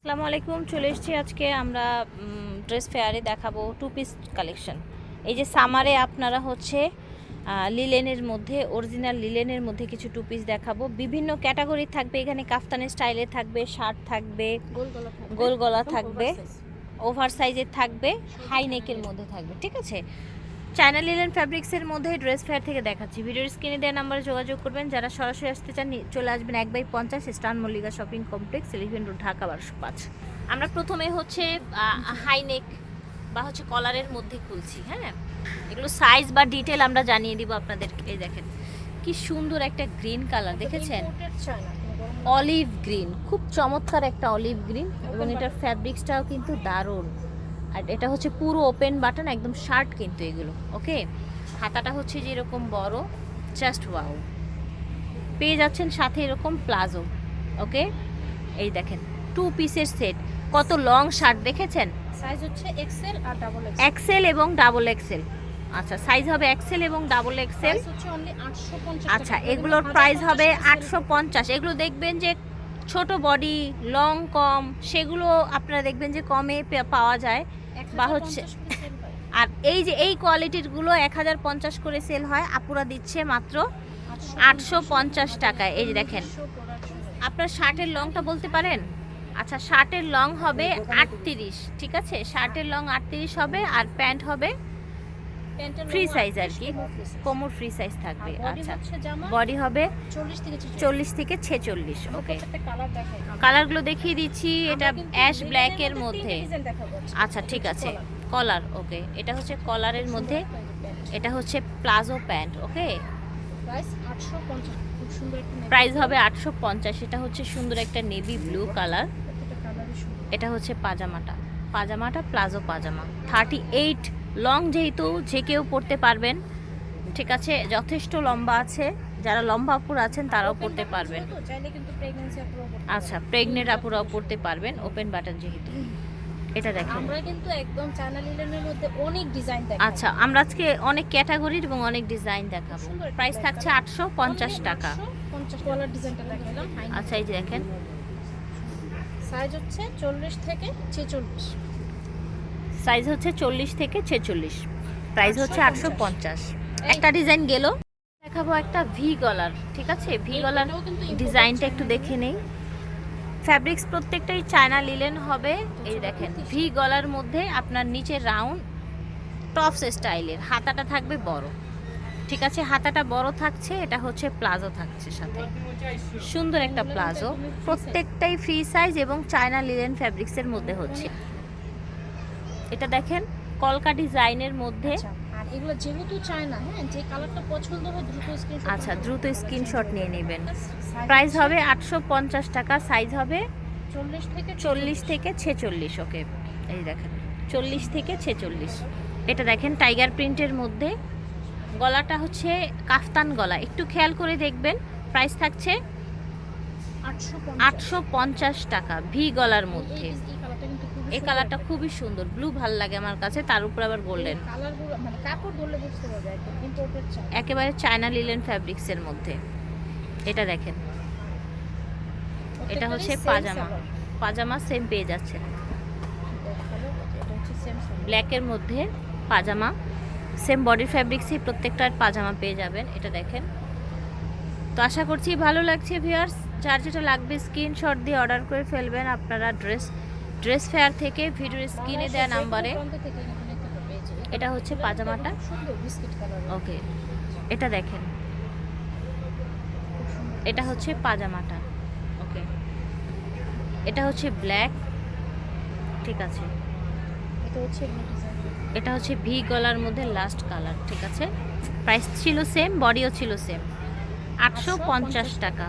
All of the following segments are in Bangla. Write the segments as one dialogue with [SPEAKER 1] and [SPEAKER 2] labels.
[SPEAKER 1] আসসালামু আলাইকুম চলে এসেছি আজকে আমরা ড্রেস ফেয়ারে দেখাবো টু পিস কালেকশন এই যে সামারে আপনারা হচ্ছে লিলেনের মধ্যে অরিজিনাল লিলেনের মধ্যে কিছু টু পিস দেখাবো। বিভিন্ন ক্যাটাগরি থাকবে এখানে কাফতানের স্টাইলে থাকবে শার্ট থাকবে
[SPEAKER 2] গোল গলা থাকবে।
[SPEAKER 1] ওভার সাইজের থাকবে হাই নেকের মধ্যে থাকবে ঠিক আছে? চায়না লিলেন ফ্যাব্রিক্সের মধ্যে ড্রেস ফেয়ার থেকে দেখাচ্ছি। ভিডিওর স্ক্রিনে দেওয়া নাম্বারে যোগাযোগ করবেন। যারা সরাসরি আসতে চান চলে আসবেন এক বাই পঞ্চাশ স্টান Mallika shopping complex Elephant Road Dhaka বারোশো পাঁচ আমরা প্রথমে হচ্ছে হাই নেক বা হচ্ছে কলারের মধ্যে খুলছি হ্যাঁ? এগুলো সাইজ বা ডিটেল আমরা জানিয়ে দিব আপনাদেরকে। এই দেখেন কি সুন্দর একটা গ্রিন কালার দেখেছেন। অলিভ গ্রিন খুব চমৎকার একটা অলিভ গ্রিন এবং এটার ফ্যাব্রিক্সটাও কিন্তু দারুণ। আর এটা হচ্ছে পুরো ওপেন বাটন একদম শার্ট কিন্তু এগুলো ওকে হাতাটা হচ্ছে যে এরকম বড় জাস্ট ওয়াও পেয়ে যাচ্ছেন সাথে এরকম প্লাজো ওকে এই দেখেন টু পিসের সেট কত লং শার্ট দেখেছেন?
[SPEAKER 2] সাইজ হচ্ছে XL আর ডাবল
[SPEAKER 1] এক্সেল এবং ডাবল এক্সেল আচ্ছা সাইজ হবে এক্সেল এবং ডাবল এক্সেল
[SPEAKER 2] Price হচ্ছে only 850
[SPEAKER 1] আচ্ছা এগুলোর প্রাইস হবে আটশো পঞ্চাশ। এগুলো দেখবেন যে ছোট বডি লং কম, সেগুলো আপনারা দেখবেন যে কমে পাওয়া যায় বা হচ্ছে-। আর এই যে এই কোয়ালিটিরগুলো এক হাজার পঞ্চাশ করে সেল হয়, আপুরা দিচ্ছে মাত্র আটশো পঞ্চাশ টাকায় এই দেখেন, আপনার শার্টের লংটা বলতে পারেন আচ্ছা শার্টের লং হবে আটত্রিশ, ঠিক আছে শার্টের লং আটত্রিশ হবে আর প্যান্ট হবে ফ্রি সাইজ আর কি।
[SPEAKER 2] কোমর
[SPEAKER 1] ফ্রি সাইজ থাকবে। আচ্ছা। বডি হবে
[SPEAKER 2] 40 থেকে 46
[SPEAKER 1] চল্লিশ থেকে ছেচল্লিশ ওকে। কালারগুলো দেখিয়ে দিচ্ছি এটা অ্যাশ ব্ল্যাকের মধ্যে। আচ্ছা ঠিক আছে। কলার ওকে এটা হচ্ছে কলারের মধ্যে। এটা হচ্ছে প্লাজো প্যান্ট ওকে
[SPEAKER 2] Price 850 খুব সুন্দর একটা navy
[SPEAKER 1] প্রাইস হবে আটশো পঞ্চাশ। এটা হচ্ছে সুন্দর একটা নেভি ব্লু কালার এটা হচ্ছে পাজামাটা। পাজামাটা palazzo pyjama. Thirty eight long যেহেতু যে কেউ পরতে পারবেন। ঠিক আছে যথেষ্ট লম্বা আছে। যারা লম্বা আপুর আছেন তারাও পরতে পারবেন। আচ্ছা প্রেগনেন্ট আপুরাও পরতে পারবেন ওপেন বাটন যেহেতু। এটা দেখেন।
[SPEAKER 2] আমরা কিন্তু একদম লিলেনের মধ্যে অনেক ডিজাইন দেখাবো।
[SPEAKER 1] আচ্ছা আমরা আজকে অনেক ক্যাটাগরির এবং অনেক ডিজাইন দেখাবো। প্রাইস থাকছে
[SPEAKER 2] colour।
[SPEAKER 1] আটশো পঞ্চাশ টাকা।
[SPEAKER 2] 50 কলার ডিজাইনটা দেখালাম।
[SPEAKER 1] আচ্ছা এই যে দেখেন।
[SPEAKER 2] সাইজ হচ্ছে 40 থেকে 46
[SPEAKER 1] সাইজ হচ্ছে চল্লিশ থেকে ছেচল্লিশ। প্রাইস হচ্ছে আটশো পঞ্চাশ। একটা ডিজাইন গেল। দেখাবো একটা ভি গলার ঠিক আছে? ভি গলার ডিজাইনটা একটু দেখে নেই। ফ্যাব্রিক্স প্রত্যেকটাই চায়না লিলেন হবে। এই দেখেন ভি গলার মধ্যে আপনার নিচে রাউন্ড টপস স্টাইলের হাতাটা থাকবে বড়। ঠিক আছে? হাতাটা বড় থাকছে এটা হচ্ছে প্লাজো থাকছে সাথে। সুন্দর একটা প্লাজো প্রত্যেকটাই ফ্রি সাইজ এবং চায়না লিলেন ফ্যাব্রিক্সের মধ্যে হচ্ছে। এটা দেখেন কলকা ডিজাইনের মধ্যে।
[SPEAKER 2] আচ্ছা, আর এগুলো যেহেতু চায়না হ্যাঁ যে কালারটা পছন্দ হয় দ্রুত স্ক্রিনশট
[SPEAKER 1] আচ্ছা দ্রুত স্ক্রিনশট নিয়ে নেবেন। প্রাইস হবে আটশো পঞ্চাশ টাকা সাইজ হবে
[SPEAKER 2] 40 থেকে
[SPEAKER 1] চল্লিশ থেকে ছেচল্লিশ ওকে। এই দেখেন চল্লিশ থেকে ছেচল্লিশ। এটা দেখেন টাইগার প্রিন্টের মধ্যে। গলাটা হচ্ছে কাফতান গলা। একটু খেয়াল করে দেখবেন প্রাইস থাকছে
[SPEAKER 2] 850
[SPEAKER 1] আটশো পঞ্চাশ টাকা ভি গলার মধ্যে।
[SPEAKER 2] এই কালারটা খুবই সুন্দর।
[SPEAKER 1] ব্লু ভালো লাগে আমার কাছে তার উপর আবার গোল্ডেন
[SPEAKER 2] মানে
[SPEAKER 1] একেবারে চায়না লিলেন ফ্যাব্রিক্সের মধ্যে। এটা দেখেন। এটা হচ্ছে পাজামা। পাজামা সেম পেয়ে যাচ্ছেন ব্ল্যাকের মধ্যে পাজামা। সেম বডি ফ্যাব্রিক্সই প্রত্যেকটার পাজামা পেয়ে যাবেন। এটা দেখেন। তো আশা করছি ভালো লাগছে ভিউয়ার্স যার যেটা লাগবে স্ক্রিনশট দিয়ে অর্ডার করে ফেলবেন। আপনারা ড্রেস ড্রেস ফেয়ার থেকে ভিডিওর স্ক্রিনে দেওয়া নাম্বারে এটা হচ্ছে পাজামাটা। ওকে এটা দেখেন। এটা হচ্ছে পাজামাটা। ওকে এটা হচ্ছে ব্ল্যাক। ঠিক আছে।
[SPEAKER 2] এটা হচ্ছে
[SPEAKER 1] এটা হচ্ছে ভি গলার মধ্যে লাস্ট কালার ঠিক আছে? প্রাইস ছিল সেম বডিও ছিল সেম আটশো পঞ্চাশ টাকা।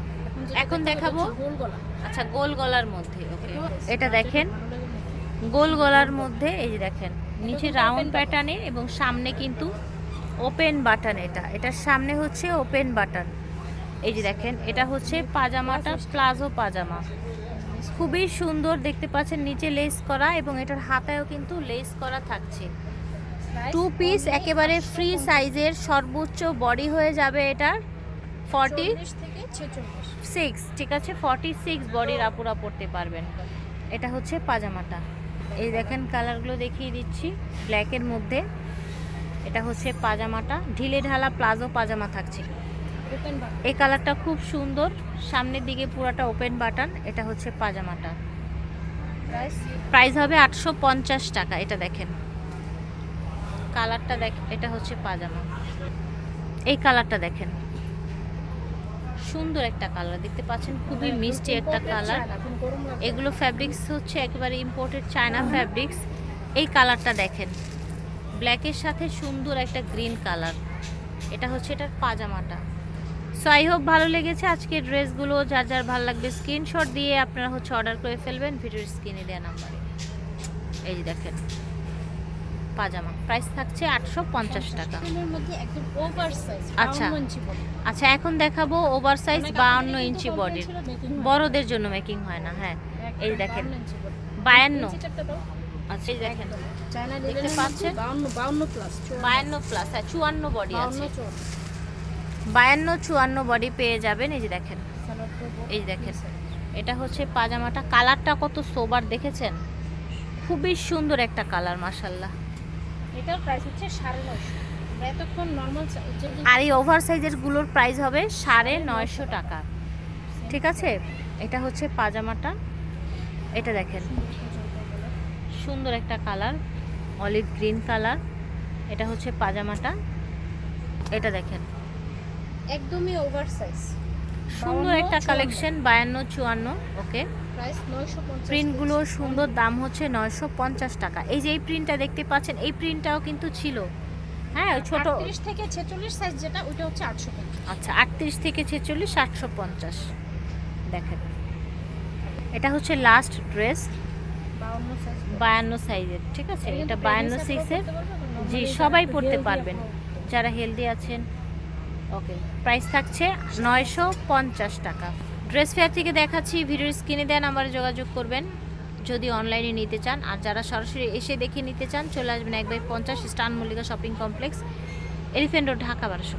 [SPEAKER 1] এখন দেখাবো। আচ্ছা গোল গলার মধ্যে ওকে এটা দেখেন। গোল গলার মধ্যে। এই যে দেখেন নিচে রাউন্ড প্যাটার্নে এবং সামনে কিন্তু ওপেন বাটন এটা। এটার সামনে হচ্ছে ওপেন বাটন এই যে দেখেন এটা হচ্ছে পাজামাটা প্লাজো পাজামা। খুবই সুন্দর দেখতে পাচ্ছেন নিচে লেস করা এবং এটার হাতায়ও কিন্তু লেস করা থাকছে। টু পিস একেবারে ফ্রি সাইজের সর্বোচ্চ বডি হয়ে যাবে এটার। ফর্টি সিক্স ঠিক আছে? ফর্টি সিক্স বডির আপুরা পড়তে পারবেন। এটা হচ্ছে পাজামাটা। এই দেখেন কালারগুলো দেখিয়ে দিচ্ছি ব্ল্যাকের মধ্যে। এটা হচ্ছে পাজামাটা। ঢিলে ঢালা প্লাজো পাজামা থাকছে। এই কালারটা খুব সুন্দর। সামনের দিকে পুরাটা ওপেন বাটন। এটা হচ্ছে পাজামাটা।
[SPEAKER 2] প্রাইস
[SPEAKER 1] প্রাইস হবে আটশো পঞ্চাশ টাকা। এটা দেখেন। কালারটা দেখ এটা হচ্ছে পাজামা। এই কালারটা দেখেন। সুন্দর একটা কালার দেখতে পাচ্ছেন খুবই মিষ্টি একটা কালার এগুলো ফ্যাব্রিক্স হচ্ছে একেবারে ইম্পোর্টেড চায়না ফ্যাব্রিক্স এই কালারটা দেখেন ব্ল্যাকের সাথে সুন্দর একটা গ্রিন কালার এটা হচ্ছে এটার পাজামাটা। সো আই হোপ ভালো লেগেছে আজকে ড্রেসগুলো। যার যার ভালো লাগবে স্ক্রিনশট দিয়ে আপনারা হচ্ছে অর্ডার করে ফেলবেন ভিডিওর স্ক্রিনে দেওয়া নাম্বারে এই যে দেখেন। পাজামা। প্রাইস থাকছে আটশো পঞ্চাশ টাকা। আচ্ছা।
[SPEAKER 2] 52 ইঞ্চি বডি
[SPEAKER 1] আচ্ছা এখন দেখাবো ওভার সাইজ বাউন্ন ইঞ্চি বডির বড়দের জন্য মেকিং হয় না হ্যাঁ। এই দেখেন। বায়ান্ন। আচ্ছা এই দেখেন। দেখতে পাচ্ছেন?
[SPEAKER 2] পাচ্ছেন 52 52 প্লাস
[SPEAKER 1] বায়ান্ন প্লাস হ্যাঁ চুয়ান্ন বডি আছে। বায়ান্ন চুয়ান্ন বডি পেয়ে যাবেন এই যে দেখেন। এই দেখেন। এটা হচ্ছে পাজামাটা। কালারটা কত সোবার দেখেছেন? খুবই সুন্দর একটা কালার মাসাল্লাহ
[SPEAKER 2] এটার প্রাইস হচ্ছে 950 আমরা এতক্ষণ নরমাল
[SPEAKER 1] আর এই ওভার সাইজেরগুলোর প্রাইস হবে সাড়ে নয়শো টাকা। ঠিক আছে? এটা হচ্ছে পাজামাটা। এটা দেখেন। সুন্দর একটা কালার অলিভ গ্রিন কালার। এটা হচ্ছে পাজামাটা। এটা দেখেন।
[SPEAKER 2] একদমই ওভার সাইজ
[SPEAKER 1] সুন্দর একটা কালেকশন বায়ান্ন চুয়ান্ন ওকে
[SPEAKER 2] প্রাইস 950
[SPEAKER 1] প্রিন্টগুলো সুন্দর দাম হচ্ছে নয়শো পঞ্চাশ টাকা। এই যে এই প্রিন্টটা দেখতে পাচ্ছেন এই প্রিন্টটাও কিন্তু ছিল। হ্যাঁ ওই ছোট
[SPEAKER 2] 38 থেকে 46 সাইজ যেটা ওটা হচ্ছে 850
[SPEAKER 1] আচ্ছা আটত্রিশ থেকে ছেচল্লিশ আটশো পঞ্চাশ। দেখেন। এটা হচ্ছে লাস্ট ড্রেস বায়ান্ন সাইজের ঠিক আছে? এটা বায়ান্ন সিক্সের জি সবাই পড়তে পারবেন। যারা হেলদি আছেন ওকে। প্রাইস থাকছে নয়শো পঞ্চাশ টাকা। ড্রেস ফেয়ার থেকে দেখাচ্ছি, ভিডিওর স্ক্রিনে দেন আমার যোগাযোগ করবেন। যদি অনলাইনে নিতে চান, আর যারা সরাসরি এসে দেখে নিতে চান, চলে আসবেন এক বাই পঞ্চাশ স্টান Mallika shopping complex Elephant Road, Dhaka বারোশো